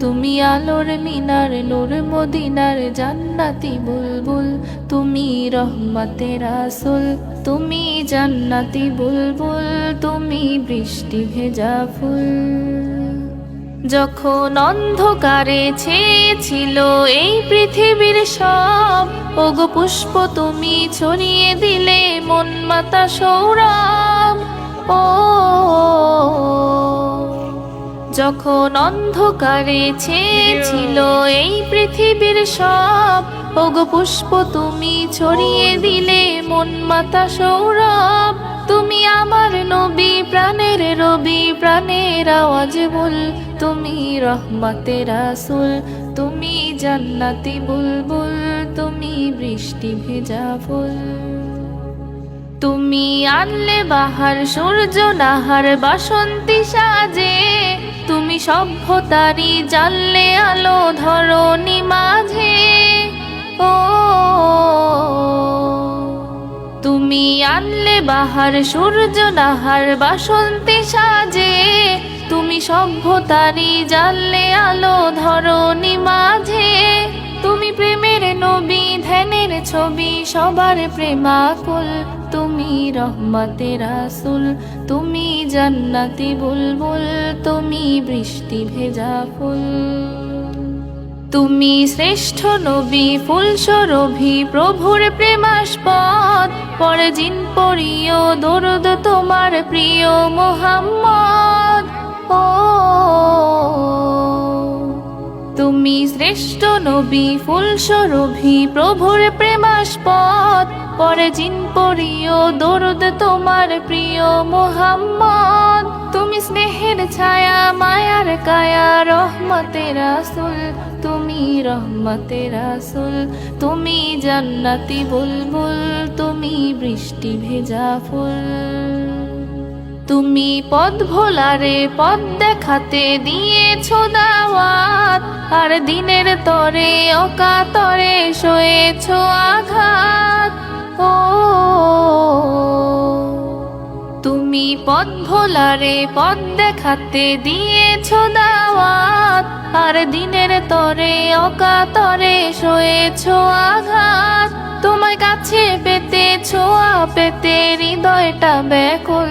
তুমি আলোর মিনার, নূর মদিনার জান্নাতি বুলবুল। তুমি রহমতে রাসুল তুমি জান্নাতি বুলবুল। তুমি বৃষ্টি ভেজা ফুল। যখন অন্ধকারে ছেয়েছিল এই পৃথিবীর সব, ওগো পুষ্প তুমি ছড়িয়ে দিলে মন মাতা সৌরভ ও যখন অন্ধকারে ছেয়েছিল এই পৃথিবীর সব ওগো পুষ্প তুমি ছড়িয়ে দিলে মন মাতা সৌরভ। তুমি আমার নবী প্রাণের রবি প্রাণের আওয়াজ বল। তুমি রহমতে রাসুল তুমি জান্নাতি বুলবুল তুমি বৃষ্টি ভেজা ফুল। তুমি আনলে বাহার সূর্য নাহার বাসন্তী সাজে। তুমি সভ্যতারি জানলে আলো ধরনি মাঝে। ও, তুমি আনলে বাহার, সূর্য নাহার, বাসন্তী সাজে। তুমি সভ্যতারি জানলে আলো ধরনি মাঝে। তুমি প্রেমের নবী, ধ্যানের ছবি, সবার প্রেমাকুল। তুমি রহমতে রাসুল, তুমি জান্নাতি বুলবুল, তুমি বৃষ্টি ভেজা ফুল। তুমি শ্রেষ্ঠ নবী ফুল সরভি প্রভুর প্রেমাস্পদ। পরে জিন পরিও দরদ তোমার প্রিয় মোহাম্মদ। ও তুমি শ্রেষ্ঠ নবী ফুল সরভি প্রভুর প্রেমাস্পদ। পরে জিন পরিও, দরদ তোমার প্রিয় মোহাম্মদ। তুমি স্নেহের ছায়া, মায়ার কায়া রহমতে রাসুল তুমি রহমতে রাসুল তুমি জান্নাতি বুলবুল। তুমি বৃষ্টি ভেজা ফুল। তুমি পদ ভোলারে পদ দেখাতে দিয়েছ দাওয়াত, আর দিনের তরে অকাতরে সয়েছ আঘাত। ও, তুমি পদ ভোলারে পদ দেখাতে দিয়েছ দাওয়াত, আর দিনের তরে অকাতরে সয়েছ আঘাত। তোমার কাছে পেতে ছোঁয়া পেতে হৃদয়টা ব্যাকুল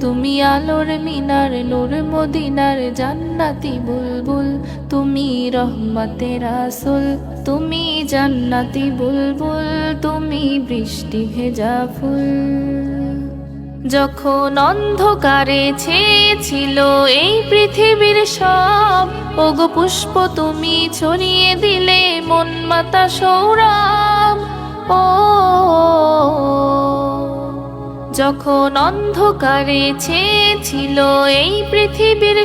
তুমি আলোর মিনার, নূর মদিনার জান্নাতি বুলবুল। তুমি রহমতে রাসুল তুমি জান্নাতি বুলবুল। তুমি বৃষ্টি ভেজা ফুল। যখন অন্ধকারে ছেয়েছিল এই পৃথিবীর সব, ওগো পুষ্প তুমি ছড়িয়ে দিলে মন মাতা সৌরভ। ও যখন অন্ধকারে ছেয়েছিল এই পৃথিবীর